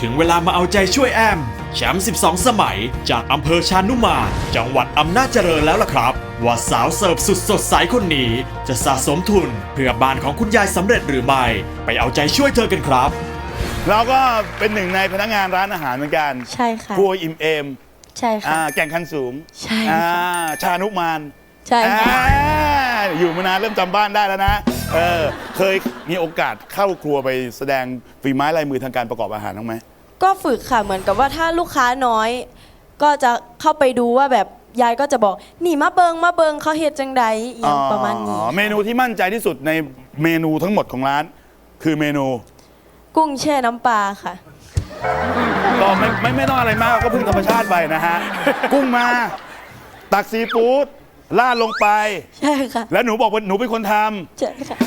ถึงเวลามาเอาใจช่วยแอม แชมป์ 12 สมัย จากอำเภอชานุมานจังหวัดอำนาจเจริญแล้วล่ะครับ ว่าสาวเสิร์ฟสุดสดใสคนนี้ จะสะสมทุนเพื่อบ้านของคุณยายสำเร็จหรือไม่ ไปเอาใจช่วยเธอกันครับ เราก็เป็นหนึ่งในพนักงานร้านอาหารเหมือนกันใช่ค่ะ ครัวอิ่มเอมใช่ค่ะ อ่าแก่งคันสูงใช่อ่าค่ะชานุมานใช่ค่ะ อ่าอยู่มานานเริ่มจำบ้านได้แล้วนะ เออเคยมีโอกาสเข้าครัวไปแสดงฝีไม้ลายมือทางการประกอบอาหารบ้างไหมก็ฝึกค่ะเหมือนกับว่าถ้าลูกค้าน้อย ก็จะเข้าไปดูว่าแบบยายก็จะบอกนี่มาเบิงมาเบิงเขาเฮ็ดจังใดอหย่างประมาณนี้ อ๋อเมนูที่มั่นใจที่สุดในเมนูทั้งหมดของร้าน คือเมนู กุ้งแช่น้ำปลาค่ะ ก็ไม่ไม่ไม่ต้องอะไรมากก็พึ่งธรรมชาติไปนะฮะ กุ้งมา ตักซีฟู้ด ราดลงไป ใช่ค่ะแล้วหนูบอกว่าหนูเป็นคนทำใช่ค่ะ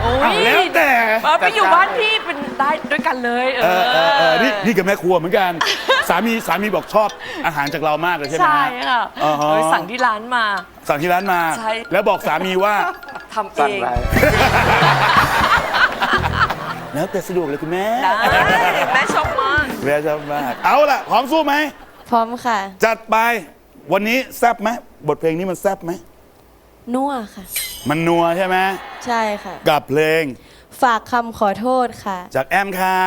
โอ้อ้าวยแล้วแต่เออไปอยู่บ้านพี่เป็นได้ด้วยกันเลย เอเอออเออเออนี่นี่กับแม่ครัวเหมือนกัน สามีสามีบอกชอบอาหารจากเรามากเลยใช่ไหมใช่ฮะค่ะอ๋อฮะเออสั่งที่ร้านมา สั่งที่ร้านมา ใช่ แล้วบอกสามีว่า ทำเองแล้วแต่สะดวกเลยคุณแม่ได้แม่ชอบมาก แม่ชอบมาก เอาล่ะพร้อมสู้ไหมพร้อมค่ะ จัดไป วันนี้แซบไหมบทเพลงนี้มันแซบไหมนัวค่ะ มันนัวใช่ไหมใช่ค่ะ กับเพลง ฝากคำขอโทษค่ะ จากแอมค่ะ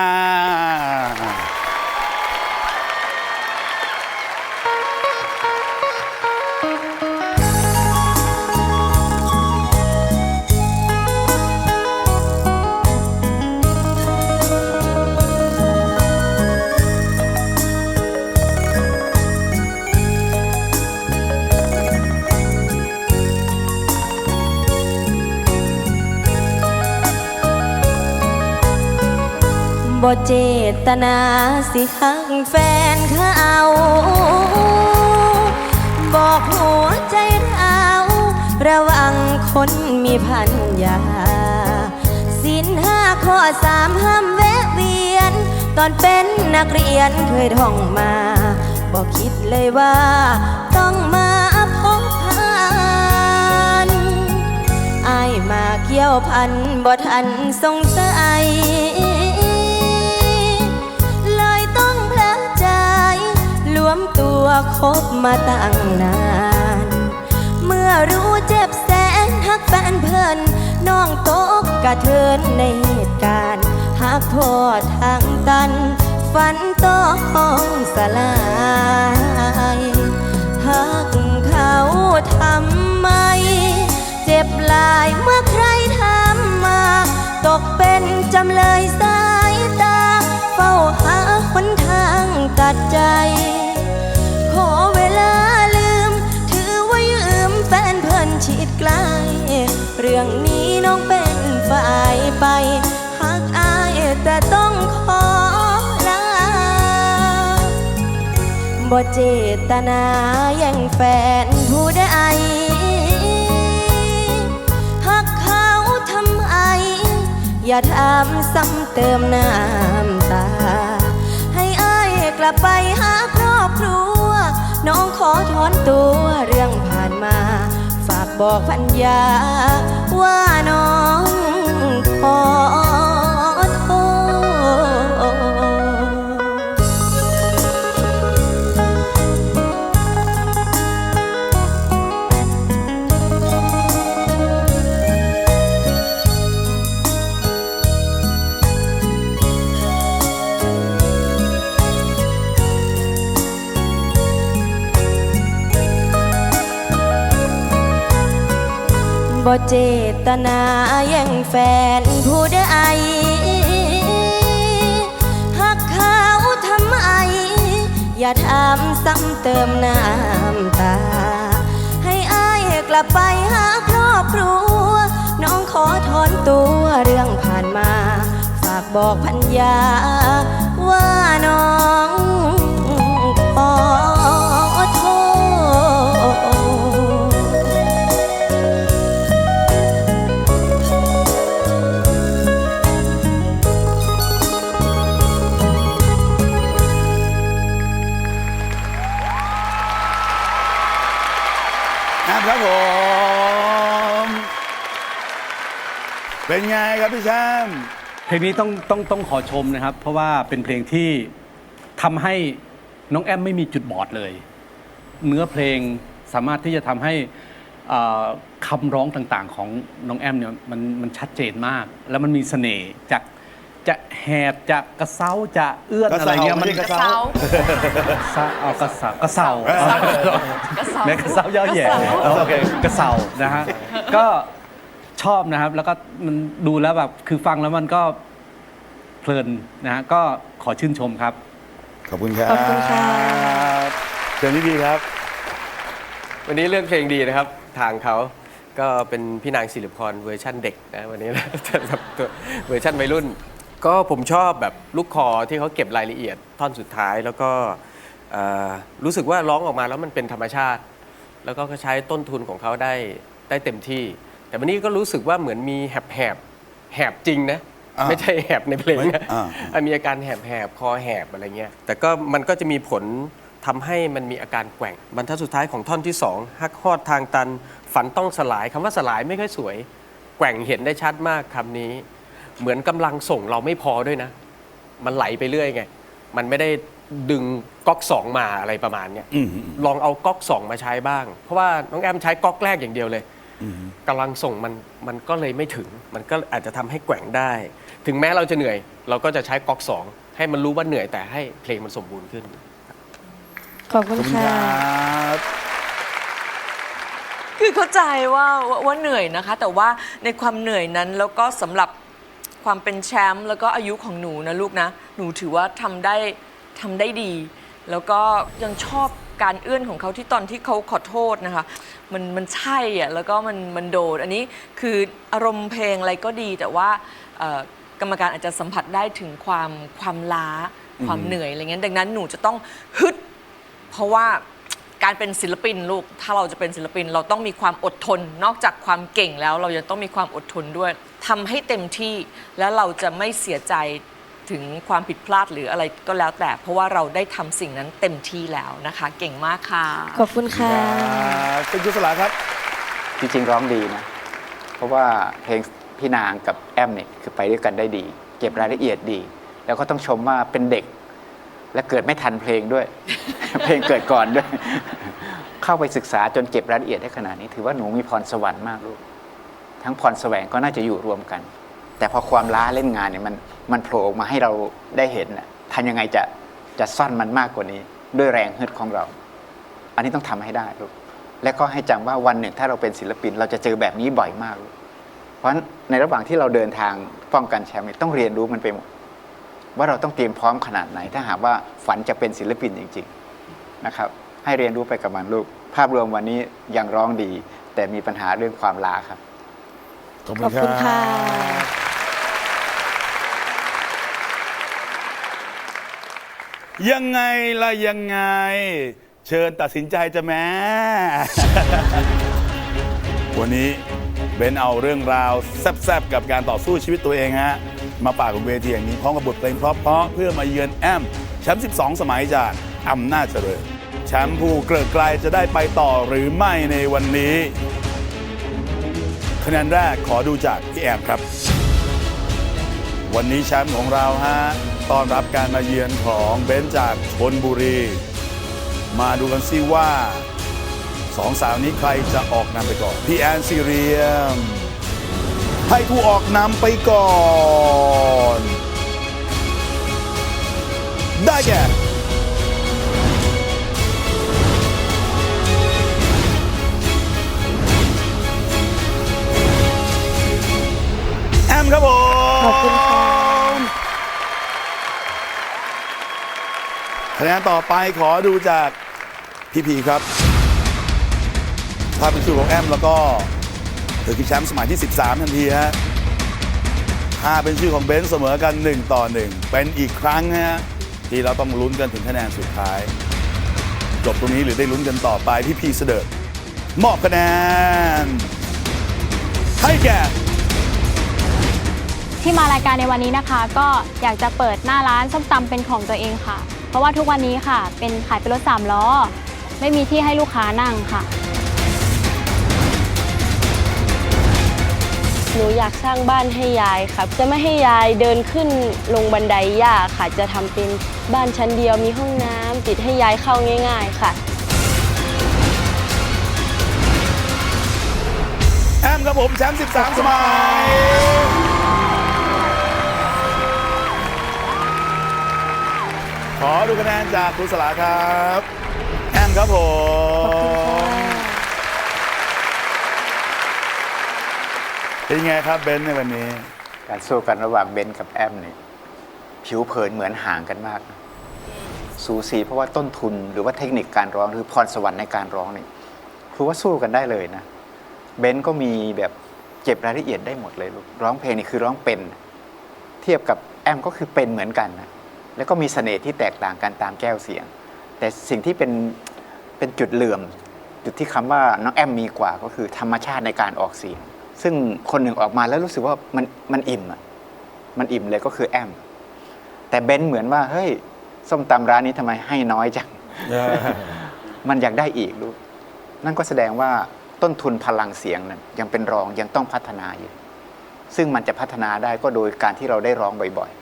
บ่เจตนาสิหักแฟนเขาบอกหัวใจเราระวังคนมีพันยาสินห้าข้อสามห้ามแวะเวียน ตอนเป็นนักเรียนเคยท่องมาบอกคิดเลยว่าต้องมาพบผ่านอายมาเกี่ยวพันบ่ทันสงสัย วคบมาตั้งนาน เมื่อรู้เจ็บแสนหักแฟนเพิ่นน้องตกกระเทินในเหตุการณ์หักโทษทางตัน ฝันต้องสลายหักเขาทำไม เจ็บลายเมื่อใครทำมา ตกเป็นจำเลยสายตา เฝ้าหาหนทางตัดใจ อเวลาลืม ถือว่ายืมแฟนเพิ่นชิดใกล เรื่องนี้น้องเป็นฝ่ายไปหากอายแต่ต้องขอลาบ่เจตนาแย่งแฟนผู้ใดหักเขาทำไมอย่าทำซ้ำเติมน้ำตา ให้อายกลับไปหาครอบครัว น้องขอถอนตัวเรื่องผ่านมา ฝากบอกพันยาว่าน้อง บ่เจตนาแย่งแฟนผู้ใดหักเขาทำไม อย่าทำซ้ำเติมน้ำตา ให้อายกลับไปหาครอบครัว น้องขอถอนตัวเรื่องผ่านมา ฝากบอกพัญญาว่าน้อง พี่แชมป์เพลงนี้ต้องต้องต้องขอชมนะครับ เพราะว่าเป็นเพลงที่ทำให้น้องแอมไม่มีจุดบอดเลย เนื้อเพลงสามารถที่จะทำให้เอ่อคำร้องต่างๆ ของน้องแอมเนี่ยมันมันชัดเจนมาก แล้วมันมีเสน่ห์จากจะแหบจะกระเซ้าจะเอื้อนกระอะไรเซ้าเงี้ยไม่มันใช่กระกระเซา ซาเอากระเซากระเซากระเซาแม่กระเซาย่อแย่กระเซาโอเคกระเซานะฮะ ก็ ชอบนะครับ แล้วก็มันดูแล้วแบบคือฟังแล้วมันก็เพลินนะฮะก็ขอชื่นชมครับ ขอบคุณครับขอบคุณค่ะเชิญพี่พีครับ วันนี้เรื่องเพลงดีนะครับ ทางเขาก็เป็นพี่นางศิริพรเวอร์ชั่นเด็กนะวันนี้นะแบบตัวเวอร์ชั่นวัยรุ่น ก็ผมชอบแบบลูกคอที่เขาเก็บรายละเอียดท่อนสุดท้ายแล้วก็เอ่อรู้สึกว่าร้องออกมาแล้วมันเป็นธรรมชาติ แล้วก็ใช้ต้นทุนของเขาได้ได้เต็มที่ แต่วันนี้ก็รู้สึกว่าเหมือนมีแหบแหบแหบจริงนะ อ่าไม่ใช่แหบในเพลงนะอ่า อะมีอาการแหบแหบคอแหบอะไรเงี้ยแต่ก็มันก็จะมีผลทำให้มันมีอาการแกว่งบรรทัดสุดท้ายของท่อนที่สองฮักฮอดทางตัน ฝันต้องสลายคำว่าสลายไม่ค่อยสวย แกว่งเห็นได้ชัดมากคำนี้ เหมือนกำลังส่งเราไม่พอด้วยนะ มันไหลไปเรื่อยไง มันไม่ได้ดึงก๊อกสองมาอะไรประมาณเนี้ยอืมลองเอาก๊อกสองมาใช้บ้าง เพราะว่าน้องแอมใช้ก๊อกแรกอย่างเดียวเลย กำลังส่งมันมันก็เลยไม่ถึง มันก็อาจจะทำให้แกว่งได้ ถึงแม้เราจะเหนื่อย เราก็จะใช้ก๊อกสองให้มันรู้ว่าเหนื่อยแต่ให้เพลงมันสมบูรณ์ขึ้น ขอบคุณขอบคุณค่ะครับคือเข้าใจว่าว่าว่าเหนื่อยนะคะ แต่ว่าในความเหนื่อยนั้นแล้วก็สำหรับความเป็นแชมป์แล้วก็อายุของหนูนะลูกนะ หนูถือว่าทำได้ทำได้ดี แล้วก็ยังชอบ การเอื้อนของเขาที่ตอนที่เขาขอโทษนะคะ มันมันใช่อะแล้วก็มันมันโดด อันนี้คืออารมณ์เพลงอะไรก็ดี แต่ว่าเอ่อกรรมการอาจจะสัมผัสได้ถึงความความล้าความเหนื่อยอะไรเงี้ยดังนั้นหนูจะต้องฮึด เพราะว่าการเป็นศิลปินลูก ถ้าเราจะเป็นศิลปินเราต้องมีความอดทน นอกจากความเก่งแล้วเรายังต้องมีความอดทนด้วยทำให้เต็มที่แล้วเราจะไม่เสียใจ ถึงความผิดพลาดหรืออะไรก็แล้วแต่ เพราะว่าเราได้ทำสิ่งนั้นเต็มที่แล้วนะคะ เก่งมากค่ะ ขอบคุณค่ะคุณกุศลาครับจริงๆร้องดีนะ เพราะว่าเพลงพี่นางกับแอมเนี่ยคือไปด้วยกันได้ดี เก็บรายละเอียดดี แล้วก็ต้องชมว่าเป็นเด็ก และเกิดไม่ทันเพลงด้วย เพลงเกิดก่อนด้วย เข้าไปศึกษาจนเก็บรายละเอียดได้ขนาดนี้ ถือว่าหนูมีพรสวรรค์มากลูกทั้งพรแสวงก็น่าจะอยู่รวมกัน แต่พอความล้าเล่นงานเนี่ยมันมันโผล่ออกมาให้เราได้เห็นทำยังไงจะจะซ่อนมันมากกว่านี้ ด้วยแรงฮึดของเรา อันนี้ต้องทำให้ได้ลูกและก็ให้จำว่าวันหนึ่งถ้าเราเป็นศิลปิน เราจะเจอแบบนี้บ่อยมากลูกเพราะในระหว่างที่เราเดินทางป้องกันแชมป์ต้องเรียนรู้มันไปหมดว่าเราต้องเตรียมพร้อมขนาดไหน ถ้าหากว่าฝันจะเป็นศิลปินจริง ๆนะครับ ให้เรียนรู้ไปกับมันลูก ภาพรวมวันนี้ยังร้องดี แต่มีปัญหาเรื่องความล้าครับขอบคุณค่ะ ยังไงล่ะยังไง เชิญตัดสินใจจะแม่ วันนี้เบนเอาเรื่องราวแซ่บๆกับการต่อสู้ชีวิตตัวเองฮะ มาฝากบนเวทีอย่างนี้พร้อมกับบทเพลงเพราะๆเพื่อมาเยือนแอมแชมป์ 12 สมัยจากอำนาจเจริญแชมป์ผู้เกลิกไกลจะได้ไปต่อหรือไม่ในวันนี้คะแนนแรกขอดูจากพี่แอมครับ วันนี้แชมป์ของเราฮะ ต้อนรับการมาเยือนของเบนจากชนบุรี มาดูกันซิว่าสองสาวนี้ใครจะออกนำไปก่อน พี่แอนซีเรียม ให้ผู้ออกนำไปก่อน ได้แก่ คะแนนต่อไปขอดูจากพี่พีครับ ถ้าเป็นชื่อของแอมแล้วก็เธอคือแชมป์สมัยที่ 13 ทันทีฮะถ้าเป็นชื่อของเบนซ์เสมอกัน 1 ต่อ 1 เป็นอีกครั้งฮะที่เราต้องลุ้นกันถึงคะแนนสุดท้าย จบตรงนี้หรือได้ลุ้นกันต่อไปพี่พีเสดิร์ดมอบคะแนน ให้แก่ที่มารายการในวันนี้นะคะ ก็อยากจะเปิดหน้าร้านส้มตำเป็นของตัวเองค่ะ เพราะว่าทุกวันนี้ค่ะ เป็นขายเป็นรถสามล้อ ไม่มีที่ให้ลูกค้านั่งค่ะ หนูอยากสร้างบ้านให้ยายครับ จะไม่ให้ยายเดินขึ้นลงบันไดยากค่ะ จะทำเป็นบ้านชั้นเดียวมีห้องน้ำติดให้ยายเข้าง่าย ๆ ค่ะ แอมครับผมแชมป์13 สมัย ขอดูคะแนนจากครูสลาครับแอมครับผมเป็นไงครับเบนซ์ในวันนี้ การสู้กันระหว่างเบนกับแอมนี่ผิวเผินเหมือนห่างกันมากนะสูสีเพราะว่าต้นทุนหรือว่าเทคนิคการร้องหรือพรสวรรค์ในการร้องนี่ครูว่าสู้กันได้เลยนะเบนก็มีแบบเก็บรายละเอียดได้หมดเลยลูกร้องเพลงนี่คือร้องเป็น เทียบกับแอมก็คือเป็นเหมือนกันนะ แล้วก็มีเสน่ห์ที่แตกต่างกันตามแก้วเสียง แต่สิ่งที่เป็นเป็นจุดเหลื่อม จุดที่คำว่าน้องแอมมีกว่าก็คือธรรมชาติในการออกเสียง ซึ่งคนหนึ่งออกมาแล้วรู้สึกว่ามันมันอิ่มอะมันอิ่มเลยก็คือแอม แต่เบนซ์เหมือนว่าเฮ้ยส้มตำร้านนี้ทำไมให้น้อยจังมันอยากได้อีกลูกนั่นก็แสดงว่าต้นทุนพลังเสียงนั้นยังเป็นรองยังต้องพัฒนาอยู่ ซึ่งมันจะพัฒนาได้ก็โดยการที่เราได้ร้องบ่อยๆ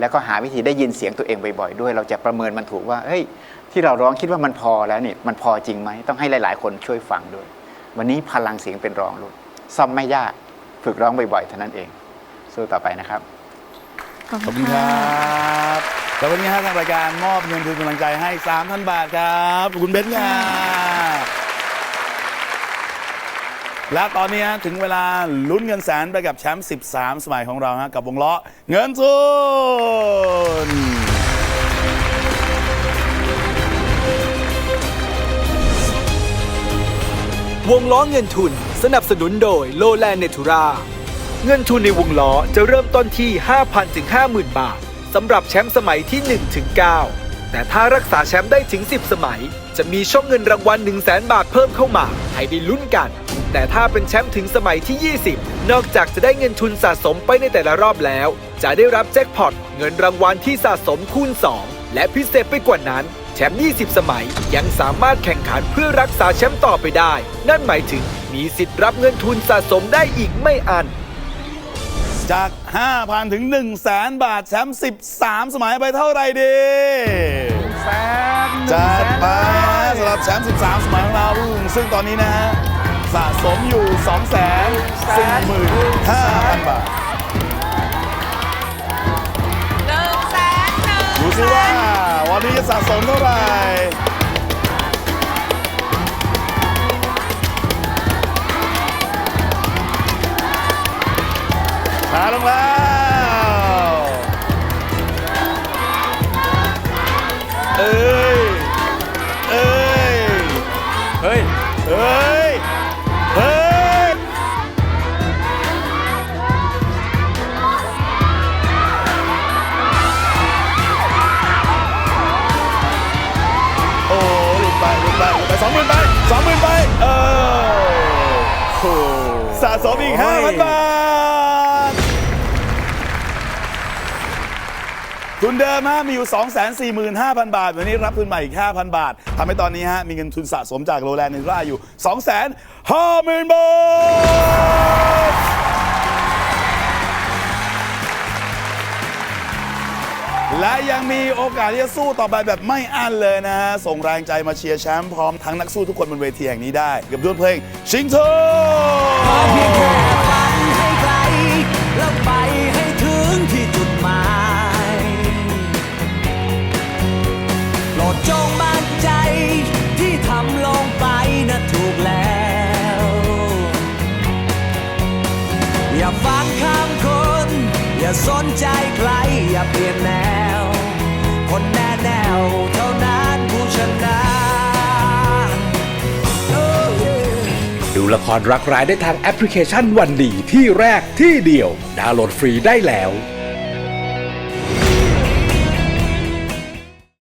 แล้วก็หาวิธีได้ยินเสียงตัวเองบ่อยๆด้วย เราจะประเมินมันถูกว่าเฮ้ยที่เราร้องคิดว่ามันพอแล้วนี่มันพอจริงไหมต้องให้หลาย ๆ คนช่วยฟังด้วย วันนี้พลังเสียงเป็นรองลูกซ่อมไม่ยากฝึกร้องบ่อยๆเท่านั้นเอง สู้ต่อไปนะครับขอบคุณครับแล้ววันนี้ฮะทางรายการมอบเงินทุนกำลังใจให้ 3,000 บาทครับขอบคุณเบนซ์ครับ และตอนนี้ฮะถึงเวลาลุ้นเงินแสนไปกับแชมป์ 13 สมัยของเราฮะกับวงล้อเงินทุนวงล้อเงินทุนสนับสนุนโดยโลแลนเนทูราเงินทุนในวงล้อจะเริ่มต้นที่ 5,000 ถึง 50,000 บาทสำหรับแชมป์สมัยที่ 1 ถึง 9 แต่ถ้ารักษาแชมป์ได้ถึง 10 สมัย จะมีช่องเงินรางวัล 1 0 0 0 0แบาทเพิ่มเข้ามา ให้ได้ลุ้นกัน แต่ถ้าเป็นแชมป์ถึงสมัยที่ 20 นอกจากจะได้เงินทุนสะสมไปในแต่ละรอบแล้ว จะได้รับแจ็คพอตเงินรางวัลที่สะสมคูณ 2 และพิเศษไปกว่านั้น แชมป์ 20 สมัยยังสามารถแข่งขันเพื่อรักษาแชมป์ต่อไปได้ นั่นหมายถึงมีสิทธิ์รับเงินทุนสะสมได้อีกไม่อันจาก 5,000 ถึง 1 0 0 0 0 0 บาท แชมป์ 13 สมัยไปเท่าไหร่ดีแสนจัดไปฮะสำหรับแชมป์ 13 สมัยของเราซึ่งตอนนี้นะฮะ สะสมอยู่ 2 4 5 0 0 0 บาท หนึ่งแสนหนึ่งดูสิว่าวันนี้จะสะสมเท่าไหร่มาลงแล้ว สะสมอีกห้าพันบาท ทุนเดิมฮะมีอยู่ 245,000 บาท วันนี้รับทุนใหม่อีก 5,000 บาททำให้ตอนนี้ฮะมีเงินทุนสะสมจากโรแลนด์เนร่าอยู่ 250,000 บาท และยังมีโอกาสที่จะสู้ต่อไปแบบไม่อั้นเลยนะฮะ ส่งแรงใจมาเชียร์แชมป์พร้อมทั้งนักสู้ทุกคนบนเวทีแห่งนี้ได้ กับด้วยเพลงชิงโชจงมา อย่าสนใจใครอย่าเปลี่ยนแนว คนแน่แนวเท่านั้นผู้ชนะดูละครรักร้ายได้ทางแอปพลิเคชันวันดีที่แรกที่เดียว ดาวน์โหลดฟรีได้แล้ว